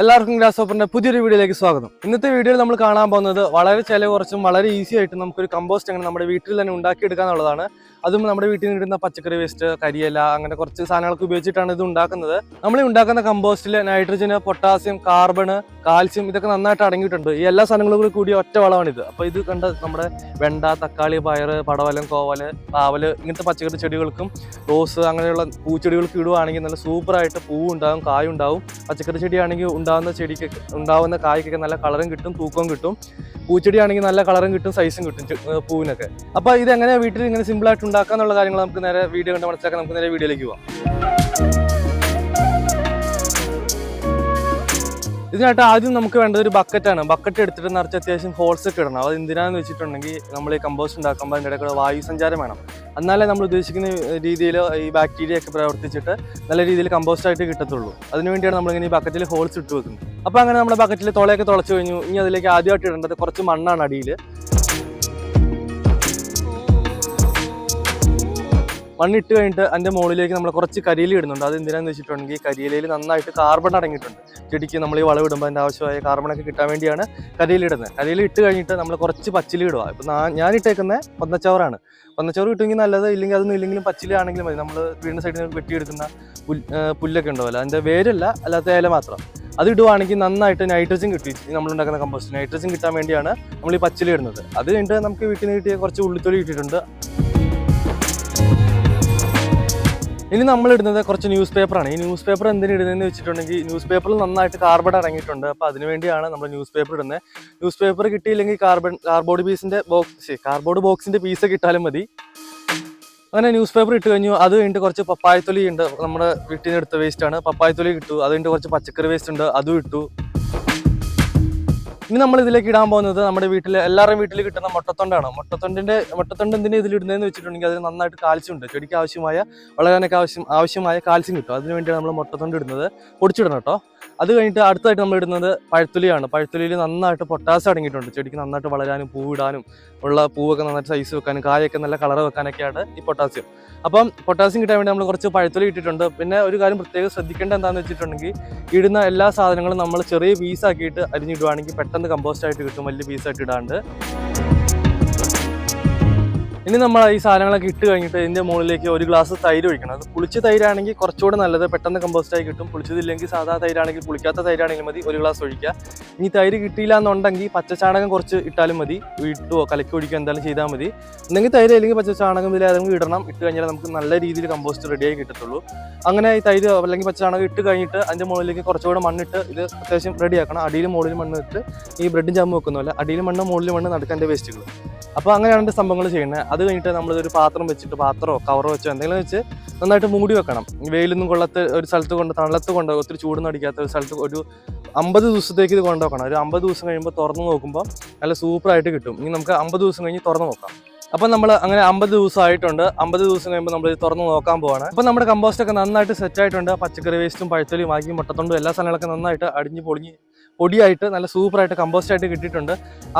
എല്ലാവർക്കും ഗ്രാസ് ഓപ്പറിന്റെ പുതിയൊരു വീഡിയോയിലേക്ക് സ്വാഗതം. ഇന്നത്തെ വീഡിയോയിൽ നമ്മൾ കാണാൻ പോകുന്നത് വളരെ ചിലവ് കുറച്ചും വളരെ ഈസി ആയിട്ട് നമുക്കൊരു കമ്പോസ്റ്റ് അങ്ങനെ നമ്മുടെ വീട്ടിൽ തന്നെ ഉണ്ടാക്കിയെടുക്കുക എന്നുള്ളതാണ് അതും നമ്മുടെ വീട്ടിൽ നിന്ന് ഇടുന്ന പച്ചക്കറി വേസ്റ്റ് കരിയില അങ്ങനെ കുറച്ച് സാധനങ്ങളൊക്കെ ഉപയോഗിച്ചിട്ടാണ് ഇത് ഉണ്ടാക്കുന്നത്. നമ്മൾ ഉണ്ടാക്കുന്ന കമ്പോസ്റ്റിൽ നൈട്രജന് പൊട്ടാസ്യം കാർബണ് കാൽസ്യം ഇതൊക്കെ നന്നായിട്ട് അടങ്ങിയിട്ടുണ്ട്. ഈ എല്ലാ സാധനങ്ങളും കൂടി കൂടിയ ഒറ്റ വളമാണിത്. അപ്പോൾ ഇത് കണ്ട നമ്മുടെ വെണ്ട തക്കാളി പയറ് പടവലം കോവൽ പാവൽ ഇങ്ങനത്തെ പച്ചക്കറി ചെടികൾക്കും റോസ് അങ്ങനെയുള്ള പൂച്ചെടികൾക്ക് ഇടുവാണെങ്കിൽ നല്ല സൂപ്പറായിട്ട് പൂവുണ്ടാകും കായുണ്ടാവും. പച്ചക്കറി ചെടിയാണെങ്കിൽ ഉണ്ടാകുന്ന ചെടിക്ക് ഉണ്ടാവുന്ന കായ്ക്കൊക്കെ നല്ല കളറും കിട്ടും തൂക്കവും കിട്ടും. പൂച്ചെടിയാണെങ്കിൽ നല്ല കളറും കിട്ടും സൈസും കിട്ടും പൂവിനൊക്കെ. അപ്പോൾ ഇത് എങ്ങനെയാണ് വീട്ടിൽ ഇങ്ങനെ സിമ്പിൾ ആയിട്ട് എന്നുള്ള കാര്യങ്ങൾ നമുക്ക് നേരെ വീഡിയോ കണ്ട് മനസ്സിലാക്കാൻ നമുക്ക് നേരെ വീഡിയോയിലേക്ക് പോകാം ഇതിനായിട്ട് ആദ്യം നമുക്ക് വേണ്ടത് ഒരു ബക്കറ്റാണ് ബക്കറ്റ് എടുത്തിട്ട് നിറച്ച് അത്യാവശ്യം ഹോൾസ് ഒക്കെ ഇടണം. അത് എന്തിനാന്ന് വെച്ചിട്ടുണ്ടെങ്കിൽ നമ്മൾ ഈ കമ്പോസ്റ്റ് ഉണ്ടാക്കുമ്പോൾ അതിന്റെ ഇടയ്ക്ക് വായു സഞ്ചാരം വേണം. എന്നാലേ നമ്മൾ ഉദ്ദേശിക്കുന്ന രീതിയിൽ ഈ ബാക്ടീരിയ ഒക്കെ പ്രവർത്തിച്ചിട്ട് നല്ല രീതിയിൽ കമ്പോസ്റ്റ് ആയിട്ട് കിട്ടത്തുള്ളൂ. അതിന് വേണ്ടിയാണ് നമ്മളിങ്ങനെ ഈ ബക്കറ്റിൽ ഹോൾസ് ഇട്ട് വെക്കുന്നത്. അപ്പോൾ അങ്ങനെ നമ്മുടെ ബക്കറ്റിൽ തുളയൊക്കെ തുളച്ച് കഴിഞ്ഞു. ഇനി അതിലേക്ക് ആദ്യമായിട്ട് ഇടേണ്ടത് കുറച്ച് മണ്ണാണ് അടിയിൽ. മണ്ണിട്ട് കഴിഞ്ഞിട്ട് അതിന്റെ മുകളിലേക്ക് നമ്മൾ കുറച്ച് കരിയില ഇടുന്നുണ്ട്. അത് എന്തിനാന്ന് വെച്ചിട്ടുണ്ടെങ്കിൽ കരിയിലയിൽ നന്നായിട്ട് കാർബൺ അടങ്ങിയിട്ടുണ്ട്. ചെടിക്ക് നമ്മൾ ഈ വളവിടുമ്പോൾ അതിന്റെ ആവശ്യമായ കാർബണൊക്കെ കിട്ടാൻ വേണ്ടിയാണ് കരിയില ഇടുന്നത്. കരിയില ഇട്ട് കഴിഞ്ഞിട്ട് നമ്മൾ കുറച്ച് പച്ചിലി ഇടുക. ഇപ്പം ഞാൻ ഇട്ടേക്കുന്ന പൊന്നച്ചോറാണ്. പൊന്നച്ചോറ് കിട്ടുമെങ്കിൽ നല്ലത് ഇല്ലെങ്കിൽ അതൊന്നും ഇല്ലെങ്കിലും പച്ചിലി ആണെങ്കിലും മതി. നമ്മൾ വീടിന്റെ സൈഡിൽ നിന്ന് വെട്ടിയെടുക്കുന്ന പുൽ പുല്ലൊക്കെ ഉണ്ടാവില്ല അതിന്റെ വേരല്ല അല്ലാത്ത ഇല മാത്രം. അത് ഇടുവാണെങ്കിൽ നന്നായിട്ട് നൈട്രജൻ കിട്ടി. നമ്മൾ ഉണ്ടാക്കുന്ന കമ്പോസ്റ്റ് നൈട്രജൻ കിട്ടാൻ വേണ്ടിയാണ് നമ്മൾ ഈ പച്ചില ഇടുന്നത്. അത് കഴിഞ്ഞിട്ട് നമുക്ക് വീട്ടിൽ നിന്ന് കിട്ടിയ കുറച്ച് ഉള്ളിത്തൊലി ഇട്ടിട്ടുണ്ട്. ഇനി നമ്മൾ ഇടുന്നത് കുറച്ച് ന്യൂസ് പേപ്പറാണ് ഈ ന്യൂസ് പേപ്പർ എന്തിനു ഇടുന്നതെന്ന് വെച്ചിട്ടുണ്ടെങ്കിൽ ന്യൂസ് പേപ്പറിൽ നന്നായിട്ട് കാർബൺ ഇറങ്ങിയിട്ടുണ്ട്. അപ്പോൾ അതിന് വേണ്ടിയാണ് നമ്മൾ ന്യൂസ് പേപ്പർ ഇടുന്നത് ന്യൂസ് പേപ്പർ കിട്ടിയില്ലെങ്കിൽ കാർബൺ കാർബോർഡ് പീസിന്റെ ബോക്സ് കാർബോർഡ് ബോക്സിന്റെ പീസ് കിട്ടാലും മതി. അങ്ങനെ ന്യൂസ് പേപ്പർ ഇട്ട് കഴിഞ്ഞു. അത് കഴിഞ്ഞിട്ട് കുറച്ച് പപ്പായത്തൊലി ഉണ്ട്. നമ്മുടെ വീട്ടിൽ നിന്ന് എടുത്ത വേസ്റ്റ് ആണ്. പപ്പായത്തൊലി കിട്ടു. അത് കഴിഞ്ഞിട്ട് കുറച്ച് പച്ചക്കറി വേസ്റ്റ് ഉണ്ട്. അതും ഇട്ടു. ഇനി നമ്മൾ ഇതിലേക്ക് ഇടാൻ പോകുന്നത് നമ്മുടെ വീട്ടിൽ എല്ലാവരുടെയും വീട്ടിൽ കിട്ടുന്ന മുട്ടത്തൊണ്ടാണ്. മുട്ടത്തൊണ്ടിന്റെ മുട്ടത്തൊണ്ട് എന്തിനാ ഇതിൽ ഇടുന്നതെന്ന് വെച്ചിട്ടുണ്ടെങ്കിൽ അതിന് നന്നായിട്ട് കാൽസ്യം ഉണ്ട്. ചെടിക്ക് ആവശ്യമായ വളരാനൊക്കെ ആവശ്യം ആവശ്യമായ കാൽസ്യം കിട്ടും. അതിന് വേണ്ടിയാണ് നമ്മൾ മുട്ടത്തൊണ്ട് ഇടുന്നത്. പൊടിച്ചിടണം കേട്ടോ. അത് കഴിഞ്ഞിട്ട് അടുത്തായിട്ട് നമ്മൾ ഇടുന്നത് പഴത്തുലിയാണ് പഴത്തുലിയിൽ നന്നായിട്ട് പൊട്ടാസ് അടങ്ങിയിട്ടുണ്ട്. ചെടിക്ക് നന്നായിട്ട് വളരാനും പൂവിടാനും ഉള്ള പൂവൊക്കെ നന്നായിട്ട് സൈസ് വെക്കാനും കായൊക്കെ നല്ല കളർ വെക്കാനൊക്കെയാണ് ഈ പൊട്ടാസ്യം. അപ്പം പൊട്ടാസ്യം കിട്ടാൻ വേണ്ടി നമ്മൾ കുറച്ച് പഴത്തുലി ഇട്ടിട്ടുണ്ട്. പിന്നെ ഒരു കാര്യം പ്രത്യേകം ശ്രദ്ധിക്കേണ്ട എന്താണെന്ന് വെച്ചിട്ടുണ്ടെങ്കിൽ ഇടുന്ന എല്ലാ സാധനങ്ങളും നമ്മൾ ചെറിയ പീസാക്കിയിട്ട് അരിഞ്ഞിടുവാണെങ്കിൽ പെട്ടെന്ന് കമ്പോസ്റ്റ് ആയിട്ട് കിട്ടും. വലിയ പീസായിട്ട് ഇടാണ്ട്. ഇനി നമ്മൾ ഈ സാധനങ്ങളൊക്കെ ഇട്ട് കഴിഞ്ഞിട്ട് ഇതിന്റെ മുകളിലേക്ക് ഒരു ഗ്ലാസ് തൈര് ഒഴിക്കണം. അത് പുളിച്ച തൈരാണെങ്കിൽ കുറച്ചുകൂടെ നല്ലത് പെട്ടെന്ന് കമ്പോസ്റ്റായി കിട്ടും. പുളിച്ചതില്ലെങ്കിൽ സാധാ തൈരാണെങ്കിൽ പുളിക്കാത്ത തൈരാണെങ്കിൽ മതി. ഒരു ഗ്ലാസ് ഒഴിക്കുക. ഇനി തൈര് കിട്ടിയില്ല എന്നുണ്ടെങ്കിൽ പച്ചച്ചാണകം കുറച്ച് ഇട്ടാലും മതി. ഇട്ടുവോ കലക്കി ഒഴിക്കുക എന്തായാലും ചെയ്താൽ മതി. എന്തെങ്കിൽ തൈര് അല്ലെങ്കിൽ പച്ചച്ചാണകം ഇതിൽ ഏതെങ്കിലും ഇടണം. ഇട്ട് കഴിഞ്ഞാൽ നമുക്ക് നല്ല രീതിയിൽ കമ്പോസ്റ്റ് റെഡിയായി കിട്ടത്തുള്ളൂ. അങ്ങനെ ഈ തൈര് അല്ലെങ്കിൽ പച്ചച്ചാണകം ഇട്ട് കഴിഞ്ഞിട്ട് അതിന്റെ മുകളിലേക്ക് കുറച്ചുകൂടെ മണ്ണിട്ട് ഇത് അത്യാവശ്യം റെഡിയാക്കണം അടിയിൽ മുകളിൽ മണ്ണ് ഇട്ട് ഈ ബ്രെഡും ജാമും വെക്കുന്ന പോലെ അടിയിൽ മണ്ണ് മുകളിൽ മണ്ണ് നടക്കേണ്ട വേസ്റ്റുകൾ അപ്പോൾ അങ്ങനെയാണ് സംഭവങ്ങൾ ചെയ്യുന്നത്. അത് കഴിഞ്ഞിട്ട് നമ്മൾ ഒരു പാത്രം വെച്ചിട്ട് പാത്രമോ കവറോ വെച്ചോ എന്തെങ്കിലും വെച്ച് നന്നായിട്ട് മൂടി വെക്കണം. വെയിലൊന്നും കൊള്ളത്ത് ഒരു സ്ഥലത്ത് കൊണ്ട് തണലത്ത് കൊണ്ട് ഒത്തിരി ചൂടൊന്നും അടിക്കാത്ത ഒരു സ്ഥലത്ത് ഒരു അമ്പത് ദിവസത്തേക്ക് ഇത് കൊണ്ടു വെക്കണം ഒരു അമ്പത് ദിവസം കഴിയുമ്പോൾ തുറന്ന് നോക്കുമ്പോൾ നല്ല സൂപ്പറായിട്ട് കിട്ടും. ഇനി നമുക്ക് അമ്പത് ദിവസം കഴിഞ്ഞ് തുറന്ന് നോക്കാം. അപ്പം നമ്മൾ അങ്ങനെ അമ്പത് ദിവസം ആയിട്ടുണ്ട് അമ്പത് ദിവസം കഴിയുമ്പോൾ നമ്മൾ ഇത് തുറന്ന് നോക്കാൻ പോവാണ്. അപ്പം നമ്മുടെ കമ്പോസ്റ്റൊക്കെ നന്നായിട്ട് സെറ്റ് ആയിട്ടുണ്ട്. പച്ചക്കറി വേസ്റ്റും പഴത്തൊലിയും ആക്കി മുട്ടത്തൊണ്ടും എല്ലാ സാധനങ്ങളൊക്കെ നന്നായിട്ട് അടിഞ്ഞ് പൊളിഞ്ഞ് പൊടിയായിട്ട് നല്ല സൂപ്പറായിട്ട് കമ്പോസ്റ്റ് ആയിട്ട് കിട്ടിയിട്ടുണ്ട്.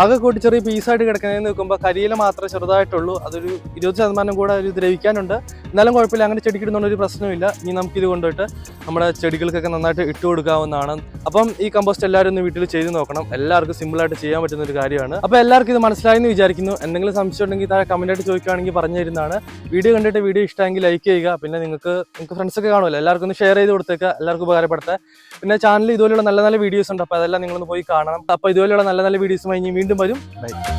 ആകെ കൂടി ചെറിയ പീസായിട്ട് കിടക്കുന്നതെന്ന് നോക്കുമ്പോൾ കരിയില മാത്രമേ ചെറുതായിട്ടുള്ളൂ. അതൊരു ഇരുപത് ശതമാനം കൂടെ ഒരു ദ്രവിക്കാനുണ്ട് എന്നാലും കുഴപ്പമില്ല അങ്ങനെ ചെടിക്കിടുന്നതുകൊണ്ട് ഒരു പ്രശ്നമില്ല ഇനി നമുക്കിത് കൊണ്ടുപോയിട്ട് നമ്മുടെ ചെടികൾക്കൊക്കെ നന്നായിട്ട് ഇട്ട് കൊടുക്കാവുന്നതാണ്. അപ്പം ഈ കമ്പോസ്റ്റ് എല്ലാവരും ഒന്ന് വീട്ടിൽ ചെയ്ത് നോക്കണം. എല്ലാവർക്കും സിമ്പിളായിട്ട് ചെയ്യാൻ പറ്റുന്ന ഒരു കാര്യമാണ്. അപ്പോൾ എല്ലാവർക്കും ഇത് മനസ്സിലായെന്ന് വിചാരിക്കുന്നു. എന്തെങ്കിലും സംശയം ഉണ്ടെങ്കിൽ താഴെ കമന്റായിട്ട് ചോദിക്കുകയാണെങ്കിൽ പറഞ്ഞു തരുന്നതാണ്. വീഡിയോ കണ്ടിട്ട് വീഡിയോ ഇഷ്ടമെങ്കിൽ ലൈക്ക് ചെയ്യുക. പിന്നെ നിങ്ങൾക്ക് നിങ്ങൾക്ക് ഫ്രണ്ട്സൊക്കെ കാണുമല്ലോ. എല്ലാവർക്കും ഒന്ന് ഷെയർ ചെയ്ത് കൊടുത്തേക്കുക. എല്ലാവർക്കും ഉപകാരപ്പെടുത്തുക പിന്നെ ചാനലിൽ ഇതുപോലെയുള്ള നല്ല നല്ല വീഡിയോസ് ഉണ്ട്. അപ്പോൾ അതെല്ലാം നിങ്ങളൊന്ന് പോയി കാണണം. അപ്പോൾ ഇതുപോലെയുള്ള നല്ല നല്ല വീഡിയോസുമായി ഇനി വീണ്ടും വരും. ബൈ